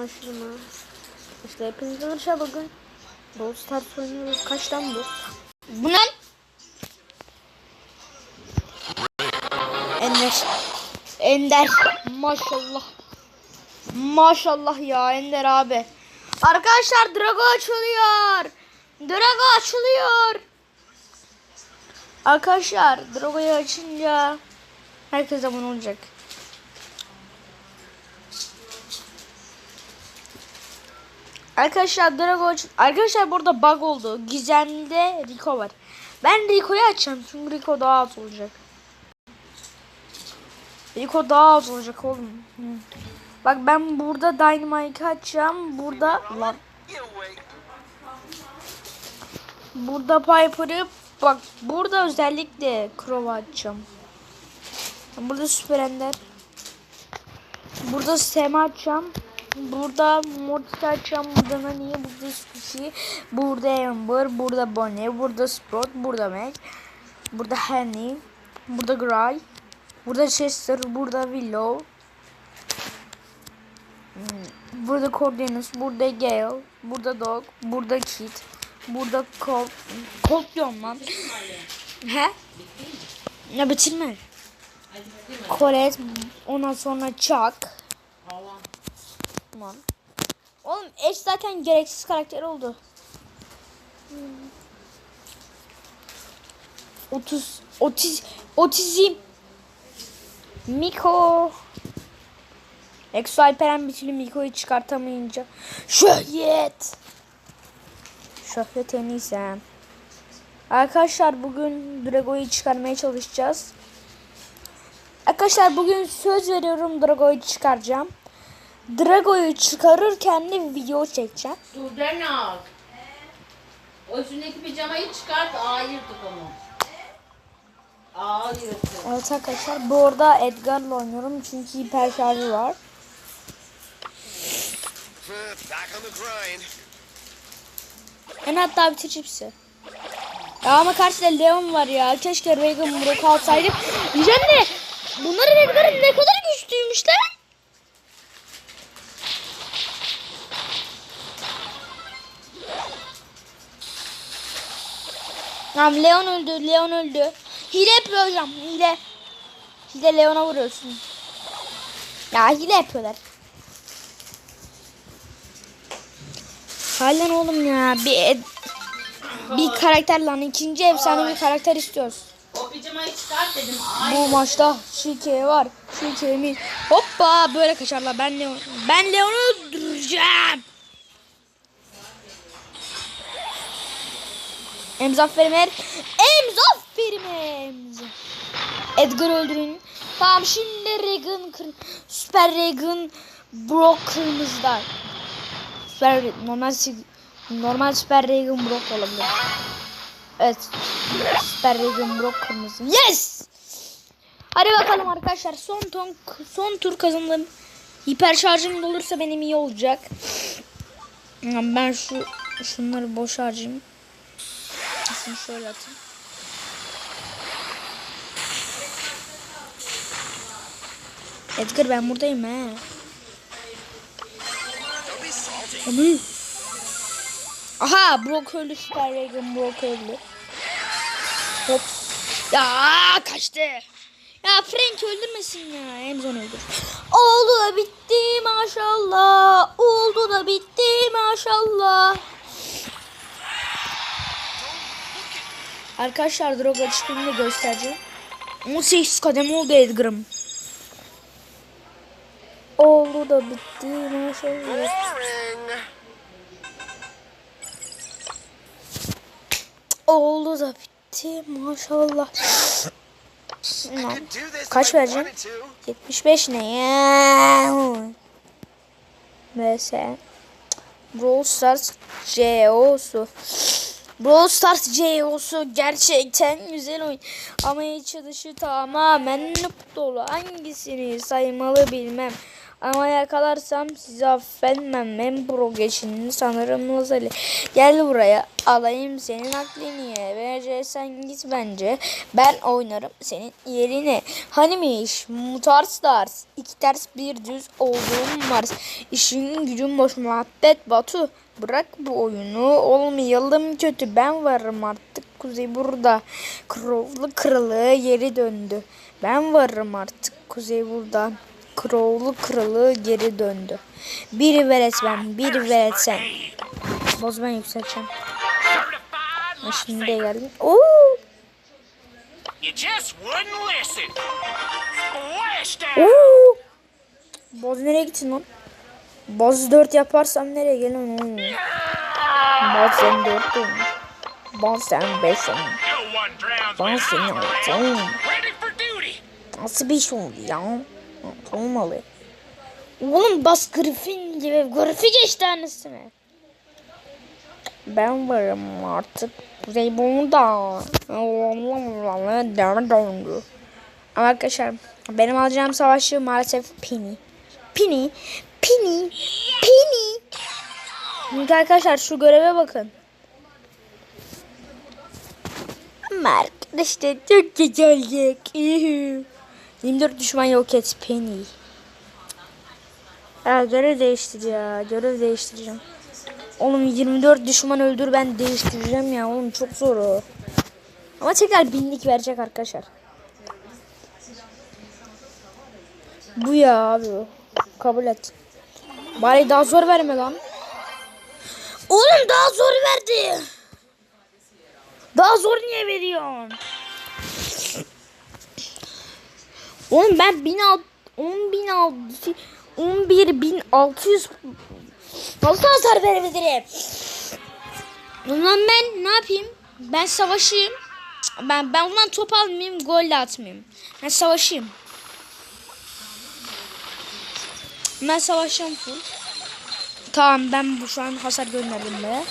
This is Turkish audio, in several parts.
Mı? İşte hepiniz arkadaşlar bugün Brawl Stars oynuyoruz. Kaçtan bu? Bu ne? Ender. Ender. Maşallah. Maşallah ya Ender abi. Arkadaşlar Drago açılıyor. Drago açılıyor. Arkadaşlar Drago'yu açınca herkes abone olacak. Arkadaşlar Drago aç- Arkadaşlar burada bug oldu. Gizem'de Rico var. Ben Rico'yu açacağım çünkü Rico daha az olacak. Rico daha az olacak oğlum. Hı. Bak ben burada Dynamite'ı açacağım. Burada lan. Burada Piper'ı bak burada özellikle Crow'u açacağım. Burada Süper Ender. Burada Sema açacağım. Burada Mortis açacağım. Burada Nani, burada Squishy, burada Amber, burada Bonnie, burada Sprout, burada Mac, burada Henny, burada Gray, burada Chester, burada Willow, Hmm, burada Cordelis, burada Gale, burada Dog, burada Kit, burada Colt, Colt diyorum lan. He? Ne bitirme? Colette, ondan sonra Chuck. Tamam. Oğlum Ash zaten gereksiz karakter oldu. 30 otiz otizm Miko Exo Alperen bir türlü Miko'yu çıkartamayınca Şöhret Şöhret en iyisi Arkadaşlar bugün Drago'yu çıkarmaya çalışacağız. Arkadaşlar bugün söz veriyorum Drago'yu çıkaracağım. Drago'yu çıkarırken de video çekeceğim. Dur Dernal. O üstündeki pijamayı çıkart. Ağa yırtık onu. Yırtık. Evet arkadaşlar bu arada Edgar'la oynuyorum çünkü hiper şarjı var. En hatta bitir cipsi. Ya ama karşıda Leon var ya. Keşke Reagan Brock alsaydım. Diyeceğim de bunların Edgar'ın ne kadar güçlüymüş lan. Tamam Leon öldü. Leon öldü. Hile yapıyor hocam. Hile. Hile Leon'a vuruyorsun. Ya hile yapıyorlar. Halen oğlum ya. Bir bir karakter lan. ikinci efsane bir karakter istiyoruz. O pijamayı çıkart dedim. Bu maçta Şike var. Şike'min. Hoppa böyle kaçarlar. Ben Leon. Ben Leon'u öldüreceğim. Emzafferim er. Emzafferim emz. Edgar öldürün. Tamam şimdi Regan Süper Regan Brock kırmızıda. Süper normal normal Süper Regan Brock olabilir. Evet. Süper Regan Brock kırmızı. Yes! Hadi bakalım arkadaşlar son ton son tur kazandım. Hiper şarjım olursa benim iyi olacak. Ben şu şunları boş harcayayım. Şunu şöyle atayım. Edgar ben buradayım he. Onu. Aha Brock öldü Süper Regan Brock öldü. Hop. Ya kaçtı. Ya Frank öldürmesin ya. Emzon öldür. Oldu da bitti maşallah. Oldu da bitti maşallah. Arkadaşlar droga çıkınca göstereceğim. 18 kadem oldu Edgar'ım. Oldu da bitti maşallah. Oldu da bitti maşallah. Kaç vereceğim? wanted to. 75 ne ya? Vs Brawl Stars CEO'su. Brawl Stars CEO'su gerçekten güzel oyun. Ama içi dışı tamamen dolu. Hangisini saymalı bilmem. Ama yakalarsam sizi affetmem. En pro geçinin sanırım Lazali. Gel buraya alayım senin aklını ye. Verce sen git bence. Ben oynarım senin yerine. Hanimiş mutar stars. İki ters bir düz olduğum var. İşin gücün boş muhabbet Batu. Bırak bu oyunu olmayalım kötü ben varım artık kuzey burada. Krovlu kralı geri döndü. Ben varım artık kuzey buradan. Crow'lu kralı geri döndü. Biri veletsen, biri veletsen. Bozman yükselteceğim. Ha, şimdi de geldim. Oo! Oo! Boz nereye gittin lan? Boz 4 yaparsam nereye gelin? Boz sen 4 değil mi? Boz sen 5 sen. Boz sen 6 Nasıl bir şey oldu ya? Olmalı. Oğlum bas Griffin gibi. Griffin geçti annesine. Ben varım artık. Kuzey burada. döndü. Ama arkadaşlar benim alacağım savaşçı maalesef Penny. Penny. Penny. Penny. Çünkü arkadaşlar şu göreve bakın. Ama arkadaşlar çok güzel olacak. Yuhu. 24 düşman yok et Penny. Ya görev değiştir ya. Görev değiştireceğim. Oğlum 24 düşman öldür ben değiştireceğim ya. Oğlum çok zor o. Ama tekrar binlik verecek arkadaşlar. Bu ya abi. Kabul et. Bari daha zor verme lan. Oğlum daha zor verdi. Daha zor niye veriyorsun? Oğlum ben 1600 10.600 11.600 Nasıl hasar verebilirim? Ulan ben ne yapayım? Ben savaşayım. Ben ben ondan top almayayım, gol de atmayayım. Ben savaşayım. Ben savaşacağım full. Tamam ben bu şu an hasar gönderdim be.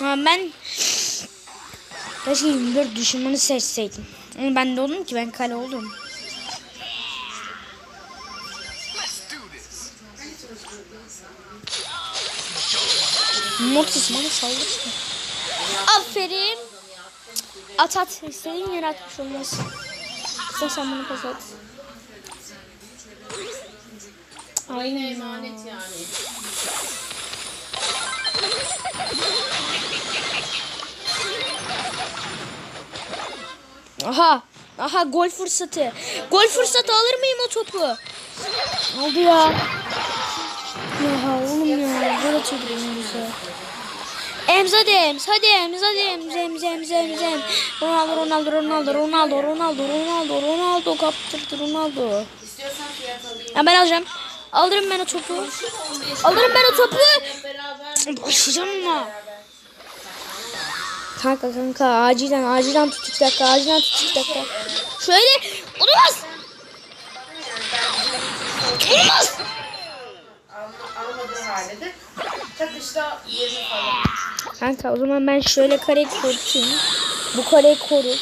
Ama ben Keşke 24 düşmanı seçseydim. Ben de oldum ki ben kale oldum. Mortis bana saldırsın. Aferin. At at. İstediğin yere atmış olmaz. Sen sen bunu pas at. Oyuna emanet yani. Aha. Aha gol fırsatı. Gol fırsatı alır mıyım o topu? Aldı ya. Gol atıyordu bize. Ems hadi Ems. Hadi Ems. Hadi. Ems. Ems. Ems. Ems. Ronaldo. Ronaldo. Ronaldo. Ronaldo. Ronaldo. Ronaldo. Ronaldo. Kaptırdı Ronaldo. İstiyorsan fiyat alayım. Ya ben alacağım. Alırım ben o topu. Alırım ben o topu. Başlayacağım mı? Kanka kanka acilen acilen tut iki dakika acilen tut iki dakika. Şöyle olmaz. Olmaz. alma, almadığı halde de takışta yeri falan. Kanka o zaman ben şöyle kareyi korutayım. Bu kareyi korur.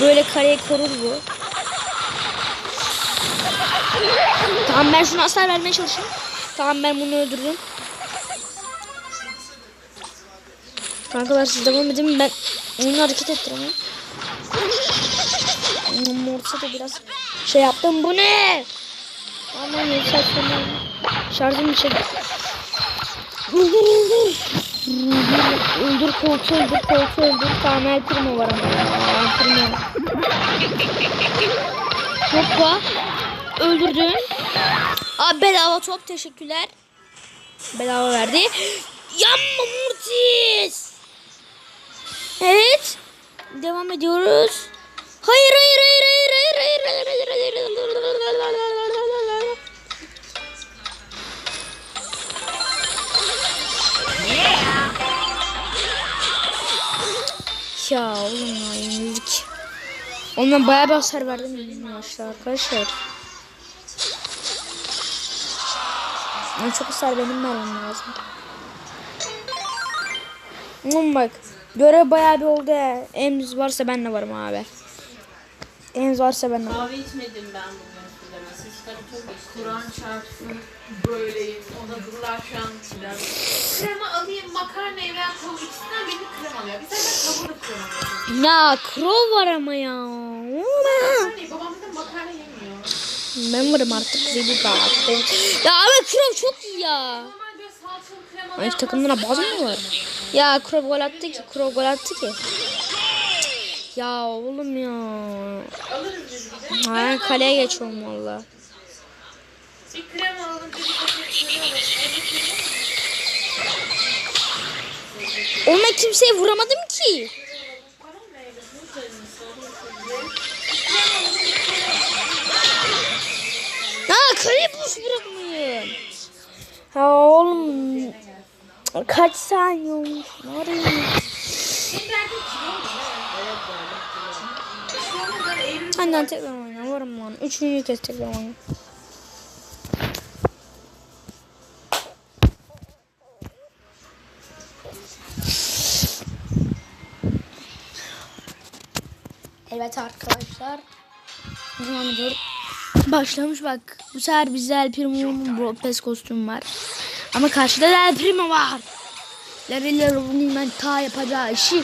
Böyle kareyi korur bu. Tamam ben şunu hasar vermeye çalışayım. Tamam ben bunu öldürdüm. Kankalar siz devam edin ben oyunu hareket ettireyim. Morsa da biraz şey yaptım. Bu ne? Aman yükseltmem. Şarjım bir şey. Öldür öldür. Öldür koltuğu öldür koltuğu öldür. Tamam el primo var ama. El primo. Hoppa. Öldürdüm. Abi bedava top teşekkürler. Bedava verdi. Yanma Mortis. Evet. Devam ediyoruz. Hayır hayır hayır hayır hayır hayır hayır hayır hayır hayır. Ondan bayağı bir hasar verdim arkadaşlar. En çok hasar benim vermem lazım. Oğlum bak. Görev bayağı bir oldu ya. Emz varsa ben de varım abi. Emz varsa ben de varım. Kahve içmedim ben. Siz Kur'an çarpsın böyleyim. Ona dururlar şu an biraz. Krema alayım makarna veya tavuk ikisinden birini krem alıyor. Biz zaten tavuğu da. Ya Crow var ama ya. Makarnayı babam da makarna yemiyor. Ben varım artık zeli daha. Ya ama Crow çok iyi ya. Normal böyle salçalı kremalı Ay yapmaz. takımlara bazı mı var? Ya Crow gol attı ki. Crow gol attı ki. Ya oğlum ya. Alırız biz bir de. Ha, kaleye geçiyorum valla. Bir krem alalım, alalım. Onunla kimseye vuramadım ki. Ya kaleye boş bırakmayın. Ya oğlum. Kaç saniye olmuş? Var ya. Senin derdin kilo mu? Evet Şu an ben Eylül Annem tekrar oyna. Varım lan. Üçüncü kez tekrar oyna. Devam. Başlamış bak. Bu sefer bizde El Primo'nun Pass kostümü var. Ama karşıda da El Primo var. Larry'nin ben ta yapacağı işi